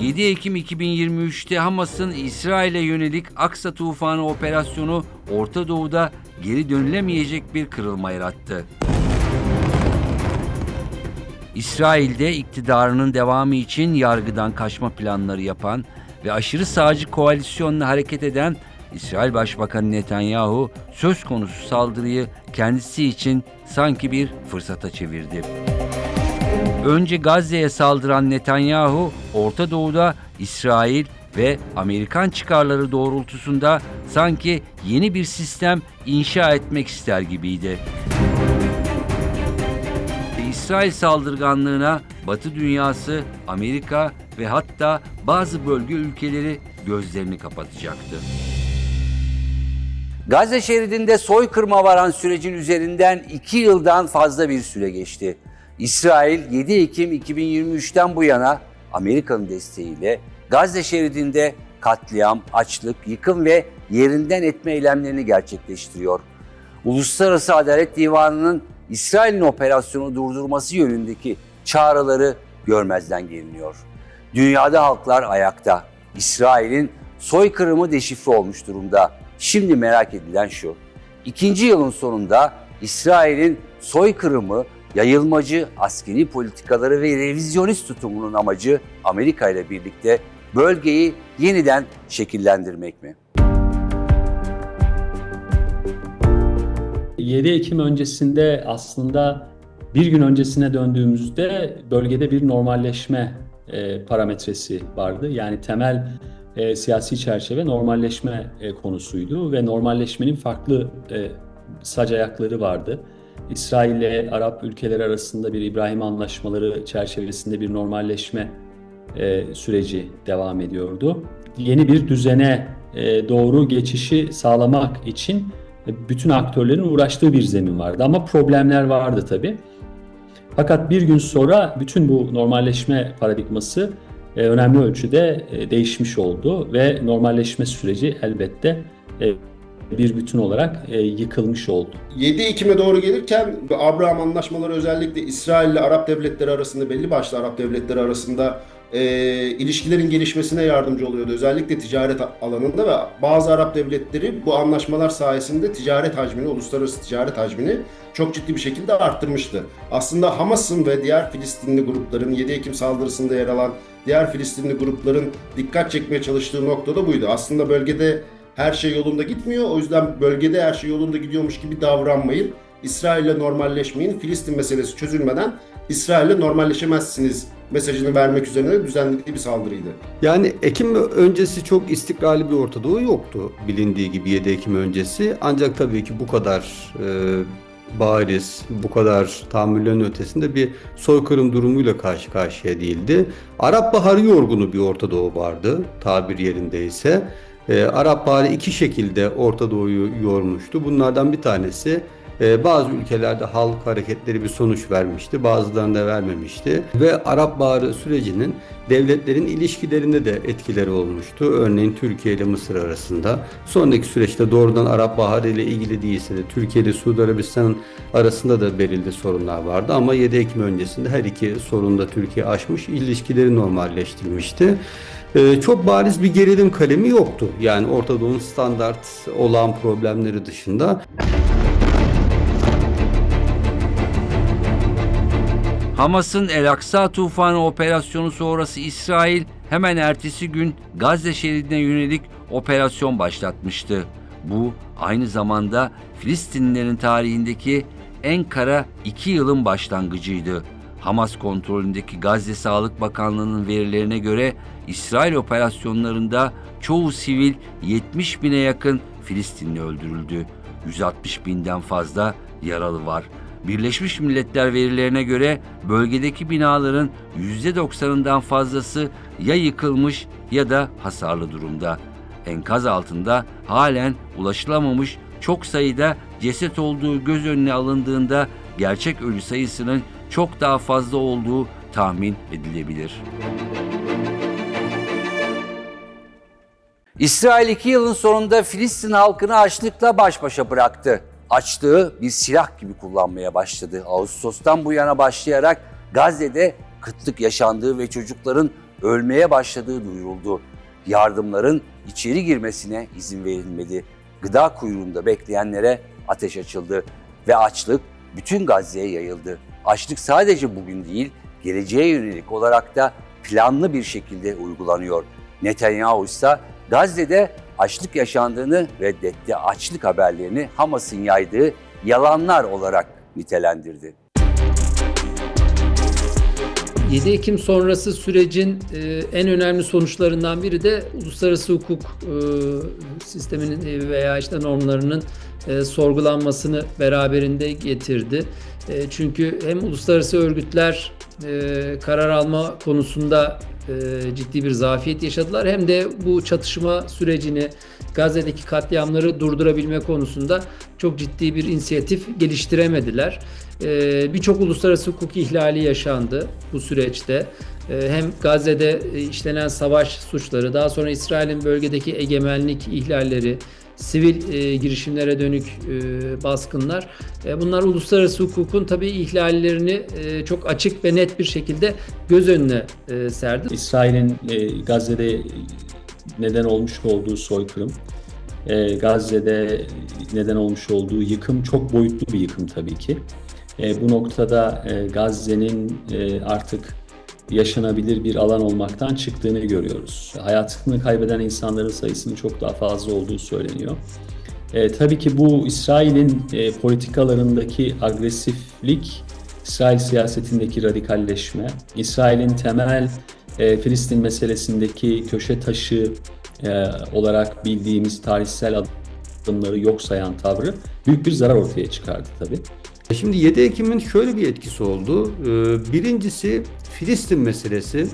7 Ekim 2023'te Hamas'ın İsrail'e yönelik Aksa Tufanı operasyonu Orta Doğu'da geri dönülemeyecek bir kırılma yarattı. İsrail'de iktidarının devamı için yargıdan kaçma planları yapan ve aşırı sağcı koalisyonla hareket eden İsrail Başbakanı Netanyahu söz konusu saldırıyı kendisi için sanki bir fırsata çevirdi. Önce Gazze'ye saldıran Netanyahu, Orta Doğu'da İsrail ve Amerikan çıkarları doğrultusunda sanki yeni bir sistem inşa etmek ister gibiydi. İsrail saldırganlığına Batı dünyası, Amerika ve hatta bazı bölge ülkeleri gözlerini kapatacaktı. Gazze şeridinde soykırıma varan sürecin üzerinden iki yıldan fazla bir süre geçti. İsrail 7 Ekim 2023'ten bu yana Amerika'nın desteğiyle Gazze şeridinde katliam, açlık, yıkım ve yerinden etme eylemlerini gerçekleştiriyor. Uluslararası Adalet Divanı'nın İsrail'in operasyonu durdurması yönündeki çağrıları görmezden geliniyor. Dünyada halklar ayakta. İsrail'in soykırımı deşifre olmuş durumda. Şimdi merak edilen şu. İkinci yılın sonunda İsrail'in soykırımı, yayılmacı askeri politikaları ve revizyonist tutumunun amacı Amerika ile birlikte bölgeyi yeniden şekillendirmek mi? 7 Ekim öncesinde aslında bir gün öncesine döndüğümüzde bölgede bir normalleşme e, parametresi vardı. Yani temel e, siyasi çerçeve normalleşme e, konusuydu ve normalleşmenin farklı e, sac vardı. İsrail ile Arap ülkeleri arasında bir İbrahim Anlaşmaları çerçevesinde bir normalleşme e, süreci devam ediyordu. Yeni bir düzene e, doğru geçişi sağlamak için e, bütün aktörlerin uğraştığı bir zemin vardı ama problemler vardı tabii. Fakat bir gün sonra bütün bu normalleşme paradigması e, önemli ölçüde e, değişmiş oldu ve normalleşme süreci elbette bir bütün olarak e, yıkılmış oldu. 7 Ekim'e doğru gelirken Abraham anlaşmaları özellikle İsrail ile Arap devletleri arasında belli başlı Arap devletleri arasında e, ilişkilerin gelişmesine yardımcı oluyordu. Özellikle ticaret alanında ve bazı Arap devletleri bu anlaşmalar sayesinde ticaret hacmini, uluslararası ticaret hacmini çok ciddi bir şekilde arttırmıştı. Aslında Hamas'ın ve diğer Filistinli grupların 7 Ekim saldırısında yer alan diğer Filistinli grupların dikkat çekmeye çalıştığı nokta da buydu. Aslında bölgede her şey yolunda gitmiyor. O yüzden bölgede her şey yolunda gidiyormuş gibi davranmayın. İsrail'le normalleşmeyin. Filistin meselesi çözülmeden İsrail'le normalleşemezsiniz mesajını vermek üzerine düzenlediği bir saldırıydı. Yani Ekim öncesi çok istikrarlı bir Orta Doğu yoktu bilindiği gibi 7 Ekim öncesi. Ancak tabii ki bu kadar e, bariz, bu kadar tahammüllerin ötesinde bir soykırım durumuyla karşı karşıya değildi. Arap Baharı yorgunu bir Orta Doğu vardı tabir yerindeyse. E, Arap Baharı iki şekilde Orta Doğu'yu yormuştu. Bunlardan bir tanesi bazı ülkelerde halk hareketleri bir sonuç vermişti, bazılarında vermemişti. Ve Arap Baharı sürecinin devletlerin ilişkilerinde de etkileri olmuştu. Örneğin Türkiye ile Mısır arasında. Sonraki süreçte doğrudan Arap Baharı ile ilgili değilse de Türkiye ile Suudi Arabistan arasında da belirli sorunlar vardı. Ama 7 Ekim öncesinde her iki sorunda Türkiye aşmış, ilişkileri normalleştirmişti. Ee, çok bariz bir gerilim kalemi yoktu. Yani Orta Doğu'nun standart olan problemleri dışında. Hamas'ın El Aksa tufanı operasyonu sonrası İsrail hemen ertesi gün Gazze şeridine yönelik operasyon başlatmıştı. Bu aynı zamanda Filistinlilerin tarihindeki en kara iki yılın başlangıcıydı. Hamas kontrolündeki Gazze Sağlık Bakanlığı'nın verilerine göre İsrail operasyonlarında çoğu sivil 70 bine yakın Filistinli öldürüldü. 160 binden fazla yaralı var. Birleşmiş Milletler verilerine göre bölgedeki binaların %90'ından fazlası ya yıkılmış ya da hasarlı durumda. Enkaz altında halen ulaşılamamış çok sayıda ceset olduğu göz önüne alındığında gerçek ölü sayısının çok daha fazla olduğu tahmin edilebilir. İsrail iki yılın sonunda Filistin halkını açlıkla baş başa bıraktı açlığı bir silah gibi kullanmaya başladı. Ağustos'tan bu yana başlayarak Gazze'de kıtlık yaşandığı ve çocukların ölmeye başladığı duyuruldu. Yardımların içeri girmesine izin verilmedi. Gıda kuyruğunda bekleyenlere ateş açıldı ve açlık bütün Gazze'ye yayıldı. Açlık sadece bugün değil, geleceğe yönelik olarak da planlı bir şekilde uygulanıyor. Netanyahu ise Gazze'de açlık yaşandığını reddetti. Açlık haberlerini Hamas'ın yaydığı yalanlar olarak nitelendirdi. 7 Ekim sonrası sürecin e, en önemli sonuçlarından biri de uluslararası hukuk e, sisteminin e, veya işte normlarının sorgulanmasını beraberinde getirdi. Çünkü hem uluslararası örgütler karar alma konusunda ciddi bir zafiyet yaşadılar hem de bu çatışma sürecini Gazze'deki katliamları durdurabilme konusunda çok ciddi bir inisiyatif geliştiremediler. Ee, Birçok uluslararası hukuk ihlali yaşandı bu süreçte. Ee, Hem Gazze'de e, işlenen savaş suçları, daha sonra İsrail'in bölgedeki egemenlik ihlalleri, sivil e, girişimlere dönük e, baskınlar. Bunlar uluslararası hukukun tabii ihlallerini çok açık ve net bir şekilde göz önüne serdi. İsrail'in e, Gazze'de neden olmuş olduğu soykırım, e, Gazze'de neden olmuş olduğu yıkım çok boyutlu bir yıkım tabii ki. E, bu noktada e, Gazze'nin e, artık yaşanabilir bir alan olmaktan çıktığını görüyoruz. Hayatını kaybeden insanların sayısının çok daha fazla olduğu söyleniyor. E, tabii ki bu İsrail'in e, politikalarındaki agresiflik, İsrail siyasetindeki radikalleşme, İsrail'in temel e, Filistin meselesindeki köşe taşı e, olarak bildiğimiz tarihsel adımları yok sayan tavrı büyük bir zarar ortaya çıkardı tabii. E Şimdi 7 Ekim'in şöyle bir etkisi oldu. Ee, Birincisi Filistin meselesi,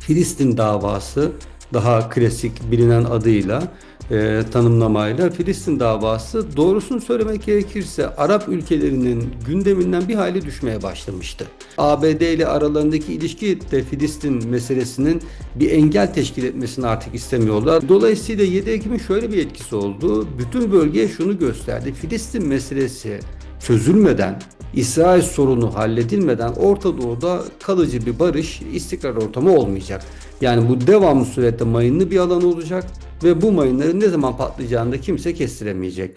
Filistin davası daha klasik bilinen adıyla e, tanımlamayla Filistin davası doğrusunu söylemek gerekirse Arap ülkelerinin gündeminden bir hayli düşmeye başlamıştı. ABD ile aralarındaki ilişki de Filistin meselesinin bir engel teşkil etmesini artık istemiyorlar. Dolayısıyla 7 Ekim'in şöyle bir etkisi oldu. Bütün bölgeye şunu gösterdi. Filistin meselesi çözülmeden, İsrail sorunu halledilmeden Orta Doğu'da kalıcı bir barış, istikrar ortamı olmayacak. Yani bu devamlı surette mayınlı bir alan olacak ve bu mayınların ne zaman patlayacağını da kimse kestiremeyecek.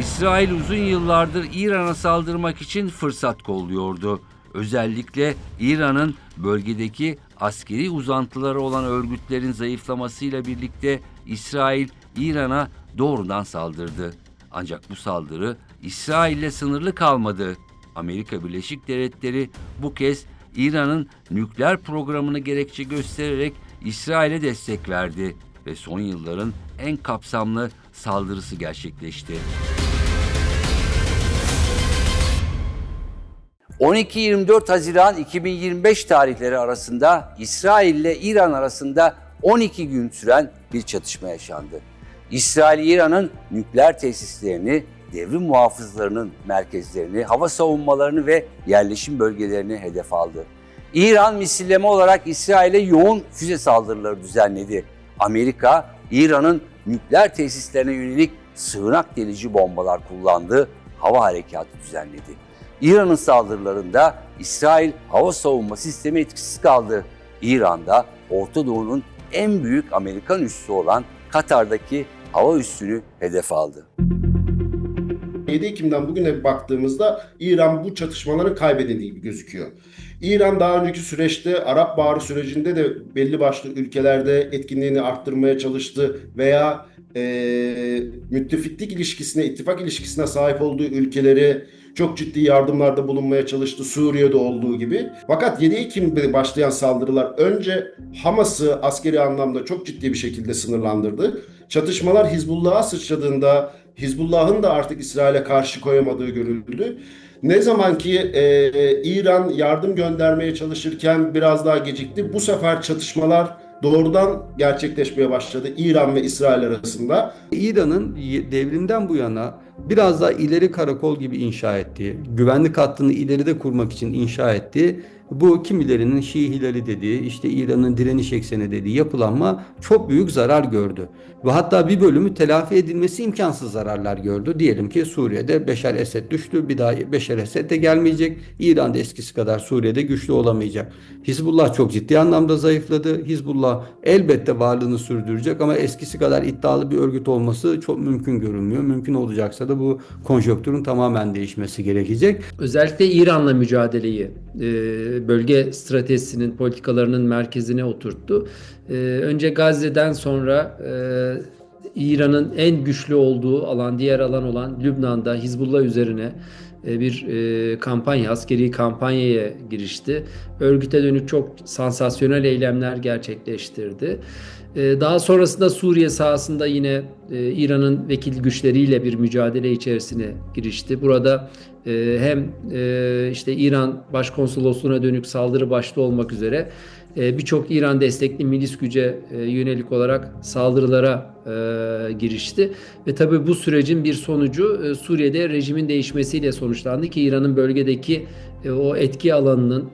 İsrail uzun yıllardır İran'a saldırmak için fırsat kolluyordu. Özellikle İran'ın bölgedeki askeri uzantıları olan örgütlerin zayıflamasıyla birlikte İsrail İran'a doğrudan saldırdı. Ancak bu saldırı İsrail'le sınırlı kalmadı. Amerika Birleşik Devletleri bu kez İran'ın nükleer programını gerekçe göstererek İsrail'e destek verdi ve son yılların en kapsamlı saldırısı gerçekleşti. 12-24 Haziran 2025 tarihleri arasında İsrail ile İran arasında 12 gün süren bir çatışma yaşandı. İsrail İran'ın nükleer tesislerini, devrim muhafızlarının merkezlerini, hava savunmalarını ve yerleşim bölgelerini hedef aldı. İran misilleme olarak İsrail'e yoğun füze saldırıları düzenledi. Amerika, İran'ın nükleer tesislerine yönelik sığınak delici bombalar kullandı, hava harekatı düzenledi. İran'ın saldırılarında İsrail hava savunma sistemi etkisiz kaldı. İran'da Orta Doğu'nun en büyük Amerikan üssü olan Katar'daki hava üssünü hedef aldı. 7 Ekim'den bugüne baktığımızda İran bu çatışmaları kaybedildiği gibi gözüküyor. İran daha önceki süreçte Arap Baharı sürecinde de belli başlı ülkelerde etkinliğini arttırmaya çalıştı veya e, müttefiklik ilişkisine, ittifak ilişkisine sahip olduğu ülkeleri çok ciddi yardımlarda bulunmaya çalıştı Suriye'de olduğu gibi. Fakat 7 Ekim'de başlayan saldırılar önce Hamas'ı askeri anlamda çok ciddi bir şekilde sınırlandırdı. Çatışmalar Hizbullah'a sıçradığında Hizbullah'ın da artık İsrail'e karşı koyamadığı görüldü. Ne zaman ki e, İran yardım göndermeye çalışırken biraz daha gecikti. Bu sefer çatışmalar doğrudan gerçekleşmeye başladı İran ve İsrail arasında. İran'ın devrimden bu yana biraz daha ileri karakol gibi inşa ettiği, güvenlik hattını ileride kurmak için inşa ettiği bu kimilerinin Şii Hilali dediği, işte İran'ın direniş ekseni dediği yapılanma çok büyük zarar gördü. Ve hatta bir bölümü telafi edilmesi imkansız zararlar gördü. Diyelim ki Suriye'de Beşar Esed düştü. Bir daha Beşar Esed de gelmeyecek. İran da eskisi kadar Suriye'de güçlü olamayacak. Hizbullah çok ciddi anlamda zayıfladı. Hizbullah elbette varlığını sürdürecek ama eskisi kadar iddialı bir örgüt olması çok mümkün görünmüyor. Mümkün olacaksa da bu konjonktürün tamamen değişmesi gerekecek. Özellikle İran'la mücadeleyi e, bölge stratejisinin politikalarının merkezine oturttu. E, önce Gazze'den sonra e, İran'ın en güçlü olduğu alan, diğer alan olan Lübnan'da Hizbullah üzerine e, bir e, kampanya, askeri kampanyaya girişti. Örgüte dönük çok sansasyonel eylemler gerçekleştirdi. E, Daha sonrasında Suriye sahasında yine e, İran'ın vekil güçleriyle bir mücadele içerisine girişti. Burada e, hem e, işte İran Başkonsolosluğu'na dönük saldırı başta olmak üzere birçok İran destekli milis güce yönelik olarak saldırılara girişti. Ve tabii bu sürecin bir sonucu Suriye'de rejimin değişmesiyle sonuçlandı ki İran'ın bölgedeki o etki alanının,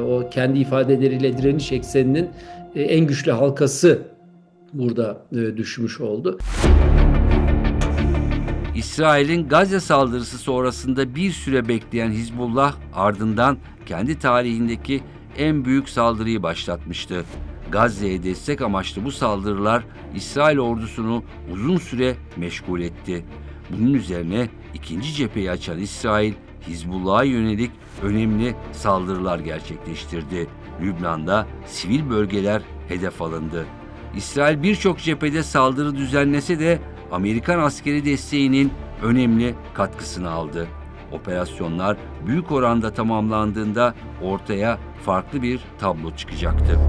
o kendi ifadeleriyle direniş ekseninin en güçlü halkası burada e, düşmüş oldu. İsrail'in Gazze saldırısı sonrasında bir süre bekleyen Hizbullah ardından kendi tarihindeki en büyük saldırıyı başlatmıştı. Gazze'ye destek amaçlı bu saldırılar İsrail ordusunu uzun süre meşgul etti. Bunun üzerine ikinci cepheyi açan İsrail, Hizbullah'a yönelik önemli saldırılar gerçekleştirdi. Lübnan'da sivil bölgeler hedef alındı. İsrail birçok cephede saldırı düzenlese de Amerikan askeri desteğinin önemli katkısını aldı. Operasyonlar büyük oranda tamamlandığında ortaya farklı bir tablo çıkacaktı.